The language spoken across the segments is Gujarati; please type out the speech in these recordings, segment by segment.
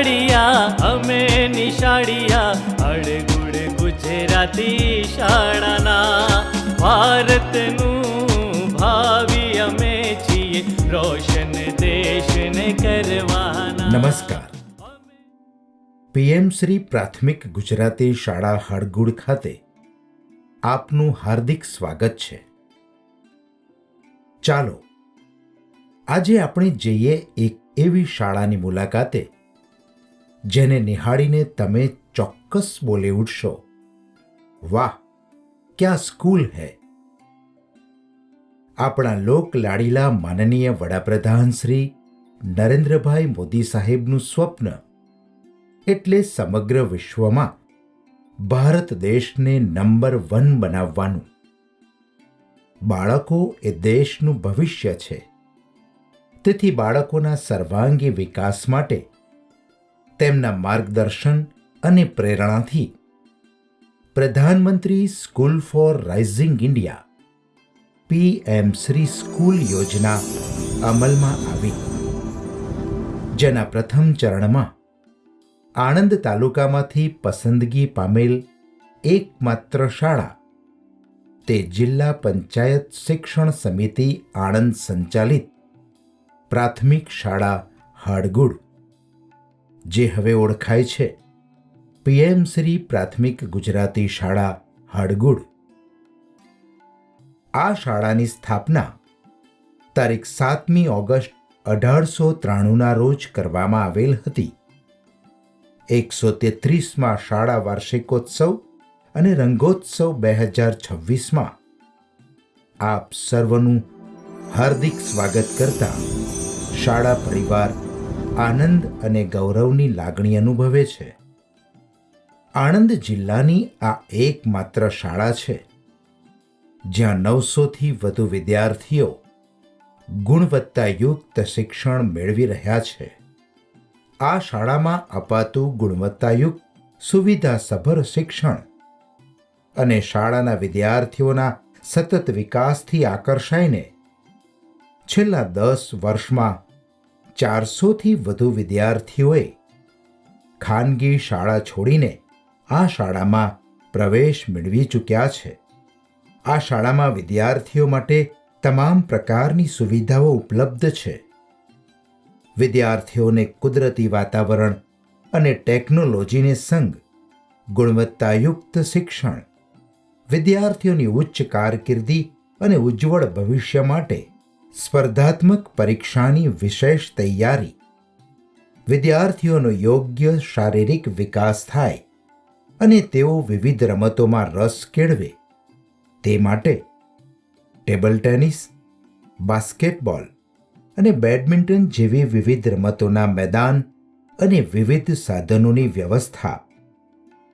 નિશાળિયા, અમે નિશાળિયા અડગુડ ગુજરાતી શાળાના. ભારતનું ભાવિ અમે છીએ, રોશન દેશને કરવાના. નમસ્કાર. પીએમ શ્રી પ્રાથમિક ગુજરાતી શાળા હળગુડ ખાતે આપનું હાર્દિક સ્વાગત છે. ચાલો, આજે આપણે જઈએ એક એવી શાળાની મુલાકાતે જેને નિહાળીને તમે ચોક્કસ બોલી ઉઠશો. વાહ, ક્યાં સ્કૂલ હૈ. આપણા લોક લાડીલા માનનીય વડાપ્રધાન શ્રી નરેન્દ્રભાઈ મોદી સાહેબનું સ્વપ્ન એટલે સમગ્ર વિશ્વમાં ભારત દેશને નંબર વન બનાવવાનું. બાળકો એ દેશનું ભવિષ્ય છે. તેથી બાળકોના સર્વાંગી વિકાસ માટે તેમના માર્ગદર્શન અને પ્રેરણાથી. પ્રધાનમંત્રી school for rising India, PM Shri school યોજના અમલમાં આવી. જેના પ્રથમ ચરણમાં આણંદ તાલુકામાંથી પસંદગી પામેલ એકમાત્ર શાળા, તે જિલ્લા પંચાયત શિક્ષણ સમિતિ આણંદ સંચાલિત પ્રાથમિક શાળા હાડગુડ જે હવે ઓળખાય છે. પીએમ શ્રી પ્રાથમિક ગુજરાતી શાળા, હાડગુડ. આ શાળાની સ્થાપના તારીખ સાતમી ઓગસ્ટ અઢારસો ત્રાણુંના રોજ કરવામાં આવેલ હતી. એકસો તેત્રીસમાં શાળા વાર્ષિકોત્સવ અને રંગોત્સવ બે હજાર છવ્વીસમાં આપ સર્વનું હાર્દિક સ્વાગત કરતા શાળા પરિવાર આનંદ અને ગૌરવની લાગણી અનુભવે છે. આણંદ જિલ્લાની આ એકમાત્ર શાળા છે. જ્યાં નવસોથી વધુ વિદ્યાર્થીઓ ગુણવત્તાયુક્ત શિક્ષણ મેળવી રહ્યા છે. આ શાળામાં અપાતું ગુણવત્તાયુક્ત સુવિધાસભર શિક્ષણ અને શાળાના વિદ્યાર્થીઓના સતત વિકાસથી આકર્ષાઈને છેલ્લા દસ વર્ષમાં ચારસોથી વધુ વિદ્યાર્થીઓએ ખાનગી શાળા છોડીને આ શાળામાં પ્રવેશ મેળવી ચૂક્યા છે. આ શાળામાં વિદ્યાર્થીઓ માટે તમામ પ્રકારની સુવિધાઓ ઉપલબ્ધ છે. વિદ્યાર્થીઓને કુદરતી વાતાવરણ અને ટેકનોલોજીને સંગ ગુણવત્તાયુક્ત શિક્ષણ, વિદ્યાર્થીઓની ઉચ્ચ કારકિર્દી અને ઉજ્જવળ ભવિષ્ય માટે સ્પર્ધાત્મક પરીક્ષાની વિશેષ તૈયારી. વિદ્યાર્થીઓનો યોગ્ય શારીરિક વિકાસ થાય અને તેઓ વિવિધ રમતોમાં રસ કેળવે. તે માટે ટેબલ ટેનિસ, બાસ્કેટબોલ અને બેડમિન્ટન જેવી વિવિધ રમતોના મેદાન અને વિવિધ સાધનોની વ્યવસ્થા,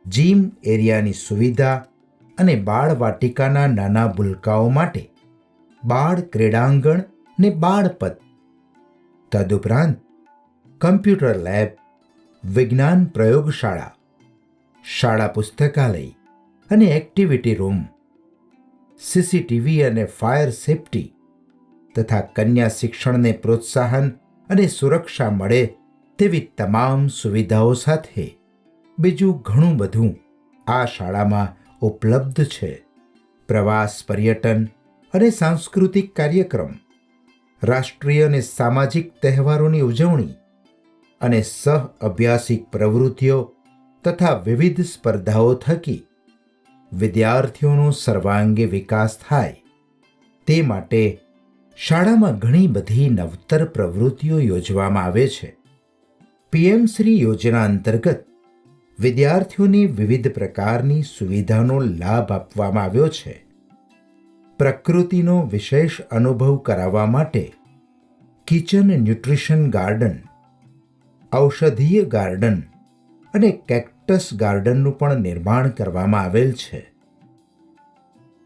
જીમ એરિયાની સુવિધા અને બાળવાટિકાના નાના ભૂલકાઓ માટે બાળ ક્રીડાંગણ ને બાળપદ. તદુપરાંત કમ્પ્યુટર લેબ, વિજ્ઞાન પ્રયોગશાળા, શાળા પુસ્તકાલય અને એક્ટિવિટી રૂમ, સીસીટીવી અને ફાયર સેફટી તથા કન્યા શિક્ષણને પ્રોત્સાહન અને સુરક્ષા મળે તેવી તમામ સુવિધાઓ સાથે. બીજું ઘણું બધું આ શાળામાં ઉપલબ્ધ છે. પ્રવાસ પર્યટન અને સાંસ્કૃતિક કાર્યક્રમ, રાષ્ટ્રીય અને સામાજિક તહેવારોની ઉજવણી અને સહ અભ્યાસિક પ્રવૃત્તિઓ તથા વિવિધ સ્પર્ધાઓ થકી વિદ્યાર્થીઓનો સર્વાંગી વિકાસ થાય. તે માટે શાળામાં ઘણી બધી નવતર પ્રવૃત્તિઓ યોજવામાં આવે છે. પીએમ શ્રી યોજના અંતર્ગત વિદ્યાર્થીઓને વિવિધ પ્રકારની સુવિધાનો લાભ આપવામાં આવ્યો છે. પ્રકૃતિનો વિશેષ અનુભવ કરાવવા માટે કિચન ન્યુટ્રિશન ગાર્ડન, ઔષધીય ગાર્ડન અને કેક્ટસ ગાર્ડનનું પણ નિર્માણ કરવામાં આવેલ છે.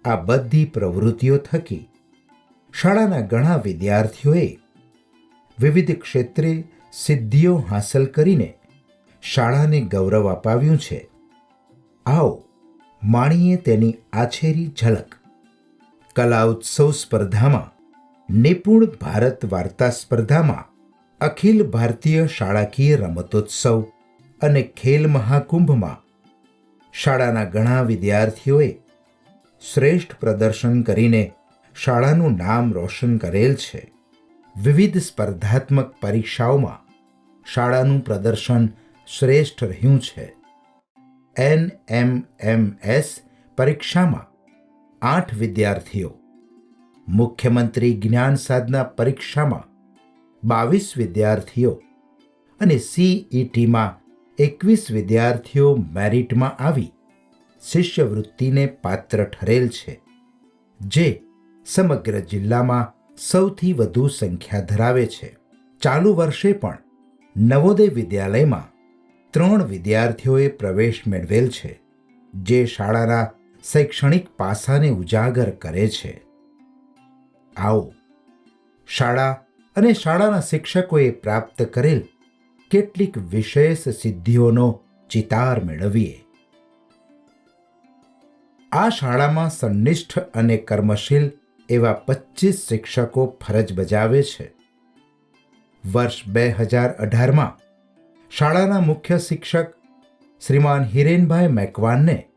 આ બધી પ્રવૃત્તિઓ થકી શાળાના ઘણા વિદ્યાર્થીઓએ વિવિધ ક્ષેત્રે સિદ્ધિઓ હાંસલ કરીને શાળાને ગૌરવ અપાવ્યું છે. આવો માણીએ તેની આછેરી ઝલક. કલા ઉત્સવ સ્પર્ધામાં, નિપુણ ભારત વાર્તા સ્પર્ધામાં, અખિલ ભારતીય શાળાકીય રમતોત્સવ અને ખેલ મહાકુંભમાં શાળાના ઘણા વિદ્યાર્થીઓએ શ્રેષ્ઠ પ્રદર્શન કરીને શાળાનું નામ રોશન કરેલ છે. વિવિધ સ્પર્ધાત્મક પરીક્ષાઓમાં શાળાનું પ્રદર્શન શ્રેષ્ઠ રહ્યું છે. એન એમ એમ એસ પરીક્ષામાં આઠ વિદ્યાર્થીઓ. મુખ્યમંત્રી જ્ઞાન સાધના પરીક્ષામાં બાવીસ વિદ્યાર્થીઓ અને સીઈટીમાં એકવીસ વિદ્યાર્થીઓ મેરિટમાં આવી શિષ્યવૃત્તિને પાત્ર ઠરેલ છે, જે સમગ્ર જિલ્લામાં સૌથી વધુ સંખ્યા ધરાવે છે. ચાલુ વર્ષે પણ નવોદય વિદ્યાલયમાં ત્રણ વિદ્યાર્થીઓએ પ્રવેશ મેળવેલ છે, જે શાળાના શૈક્ષણિક પાસાને ઉજાગર કરે છે. આવો, શાળા અને શાળાના શિક્ષકોએ પ્રાપ્ત કરેલ કેટલીક વિશેષ સિદ્ધિઓનો ચિતાર મેળવીએ. આ શાળામાં સંનિષ્ઠ અને કર્મશીલ એવા પચીસ શિક્ષકો ફરજ બજાવે છે. વર્ષ બે હજાર અઢારમાં શાળાના મુખ્ય શિક્ષક શ્રીમાન હિરેનભાઈ મેકવાનને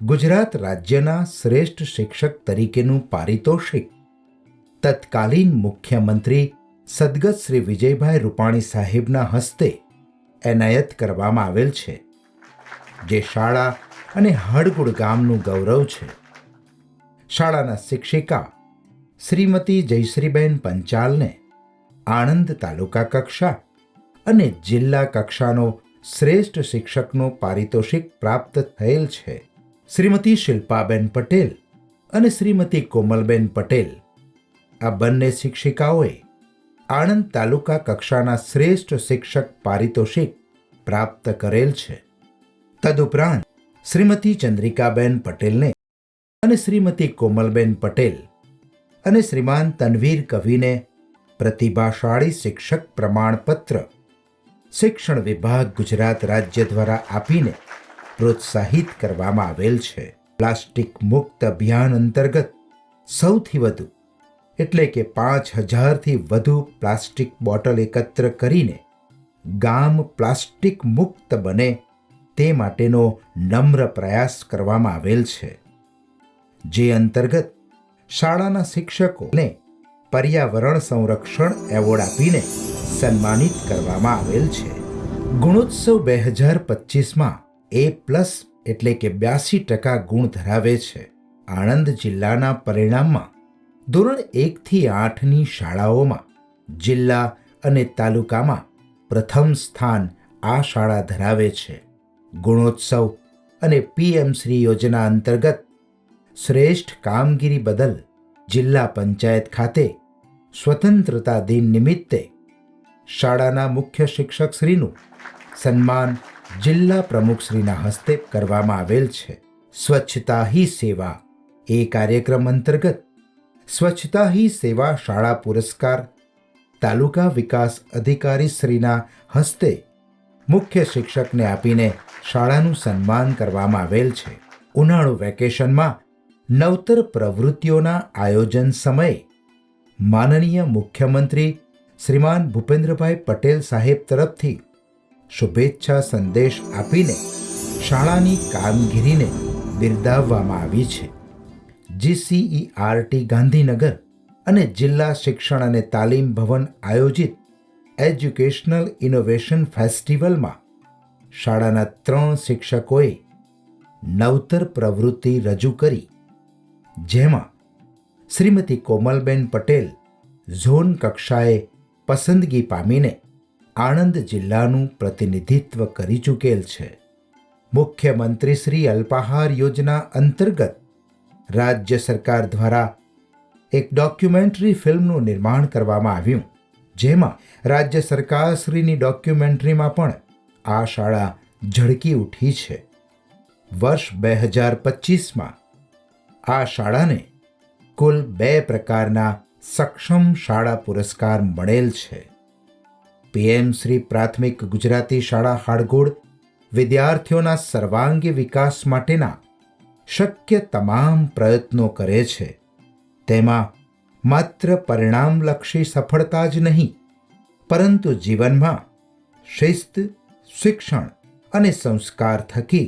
ગુજરાત રાજ્યના શ્રેષ્ઠ શિક્ષક તરીકેનું પારિતોષિક. તત્કાલીન મુખ્યમંત્રી સદગત શ્રી વિજયભાઈ રૂપાણી સાહેબના હસ્તે એનાયત કરવામાં આવેલ છે, જે શાળા અને હળગુડ ગામનું ગૌરવ છે. શાળાના શિક્ષિકા શ્રીમતી જયશ્રીબેન પંચાલને આણંદ તાલુકા કક્ષા અને જિલ્લા કક્ષાનો શ્રેષ્ઠ શિક્ષકનો પારિતોષિક પ્રાપ્ત થયેલ છે. શ્રીમતી શિલ્પાબેન પટેલ અને શ્રીમતી કોમલબેન પટેલ. આ બંને શિક્ષિકાઓએ આણંદ તાલુકા કક્ષાના શ્રેષ્ઠ શિક્ષક પારિતોષિક પ્રાપ્ત કરેલ છે. તદુપરાંત શ્રીમતી ચંદ્રિકાબેન પટેલને અને શ્રીમતી કોમલબેન પટેલ અને શ્રીમાન તનવીર કવિને પ્રતિભાશાળી શિક્ષક પ્રમાણપત્ર શિક્ષણ વિભાગ ગુજરાત રાજ્ય દ્વારા આપીને પ્રોત્સાહિત કરવામાં આવેલ છે. પ્લાસ્ટિક મુક્ત અભિયાન અંતર્ગત સૌથી વધુ, એટલે કે પાંચ હજારથી વધુ પ્લાસ્ટિક બોટલ એકત્ર કરીને ગામ પ્લાસ્ટિક મુક્ત બને તે માટેનો નમ્ર પ્રયાસ કરવામાં આવેલ છે. જે અંતર્ગત શાળાના શિક્ષકોને પર્યાવરણ સંરક્ષણ એવોર્ડ આપીને સન્માનિત કરવામાં આવેલ છે. ગુણોત્સવ બે હજાર પચીસમાં એ પ્લસ એટલે કે બ્યાસી ટકા ગુણ ધરાવે છે. આણંદ જિલ્લાના પરિણામમાં ધોરણ એકથી આઠની શાળાઓમાં જિલ્લા અને તાલુકામાં પ્રથમ સ્થાન આ શાળા ધરાવે છે. ગુણોત્સવ અને પીએમ શ્રી યોજના અંતર્ગત શ્રેષ્ઠ કામગીરી બદલ જિલ્લા પંચાયત ખાતે સ્વતંત્રતા દિન નિમિત્તે શાળાના મુખ્ય શિક્ષકશ્રીનું સન્માન જિલ્લા પ્રમુખશ્રીના હસ્તે કરવામાં આવેલ છે. સ્વચ્છતા હી સેવા એ કાર્યક્રમ અંતર્ગત સ્વચ્છતા હી સેવા શાળા પુરસ્કાર તાલુકા વિકાસ અધિકારી શ્રીના હસ્તે મુખ્ય શિક્ષકને આપીને શાળાનું સન્માન કરવામાં આવેલ છે. ઉનાળુ વેકેશનમાં નવતર પ્રવૃત્તિઓના આયોજન સમયે માનનીય મુખ્યમંત્રી શ્રીમાન ભૂપેન્દ્રભાઈ પટેલ સાહેબ તરફથી શુભેચ્છા સંદેશ આપીને શાળાની કામગીરીને બિરદાવવામાં આવી છે. જીસીઈઆરટી ગાંધીનગર અને જિલ્લા શિક્ષણ અને તાલીમ ભવન આયોજિત એજ્યુકેશનલ ઇનોવેશન ફેસ્ટિવલમાં શાળાના ત્રણ શિક્ષકોએ નવતર પ્રવૃત્તિ રજૂ કરી, જેમાં શ્રીમતી કોમલબેન પટેલ ઝોન કક્ષાએ પસંદગી પામીને આણંદ જિલ્લાનું પ્રતિનિધિત્વ કરી ચૂકેલ છે. મુખ્યમંત્રી શ્રી અલ્પાહાર યોજના અંતર્ગત રાજ્ય સરકાર દ્વારા એક ડોક્યુમેન્ટરી ફિલ્મનું નિર્માણ કરવામાં આવ્યું, જેમાં રાજ્ય સરકારશ્રીની ડોક્યુમેન્ટરીમાં પણ આ શાળા ઝળકી ઉઠી છે. વર્ષ બે હજાર પચીસમાં આ શાળાને કુલ બે પ્રકારના સક્ષમ શાળા પુરસ્કાર મળેલ છે. પીએમ શ્રી પ્રાથમિક ગુજરાતી શાળા હાડગોળ વિદ્યાર્થીઓના સર્વાંગી વિકાસ માટેના શક્ય તમામ પ્રયત્નો કરે છે. તેમાં માત્ર પરિણામલક્ષી સફળતા જ નહીં, પરંતુ જીવનમાં શિસ્ત, શિક્ષણ અને સંસ્કાર થકી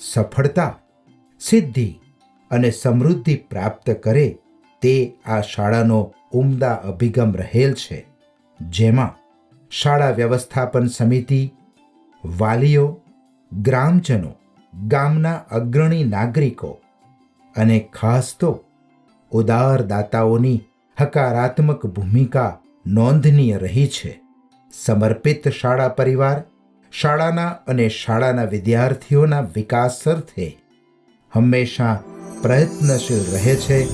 સફળતા, સિદ્ધિ અને સમૃદ્ધિ પ્રાપ્ત કરે તે આ શાળાનો ઉમદા અભિગમ રહેલ છે, જેમાં શાળા વ્યવસ્થાપન સમિતિ, વાલીઓ, ગ્રામજનો, ગામના અગ્રણી નાગરિકો અને ખાસ તો ઉદારદાતાઓની હકારાત્મક ભૂમિકા નોંધનીય રહી છે. સમર્પિત શાળા પરિવાર, શાળાના અને શાળાના વિદ્યાર્થીઓના વિકાસ અર્થે હંમેશા પ્રયત્નશીલ રહે છે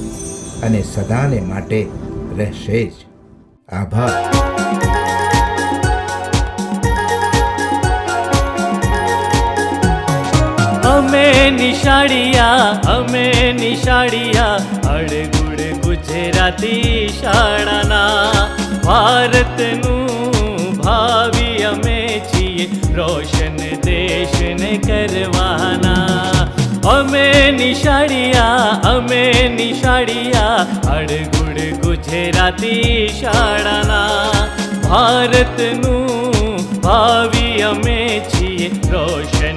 અને સદાને માટે રહેશે જ. આભાર. નિશાળિયા, અમે નિશાળિયા અળગુડ ગુજરાતી શાળાના. ભારતનું ભાવિ અમે છીએ, રોશન દેશને કરવાના. અમે નિશાળિયા અમે નિશાળિયા અળગુડ ગુજરાતી શાળાના. ભારતનું ભાવિ અમે છીએ, રોશન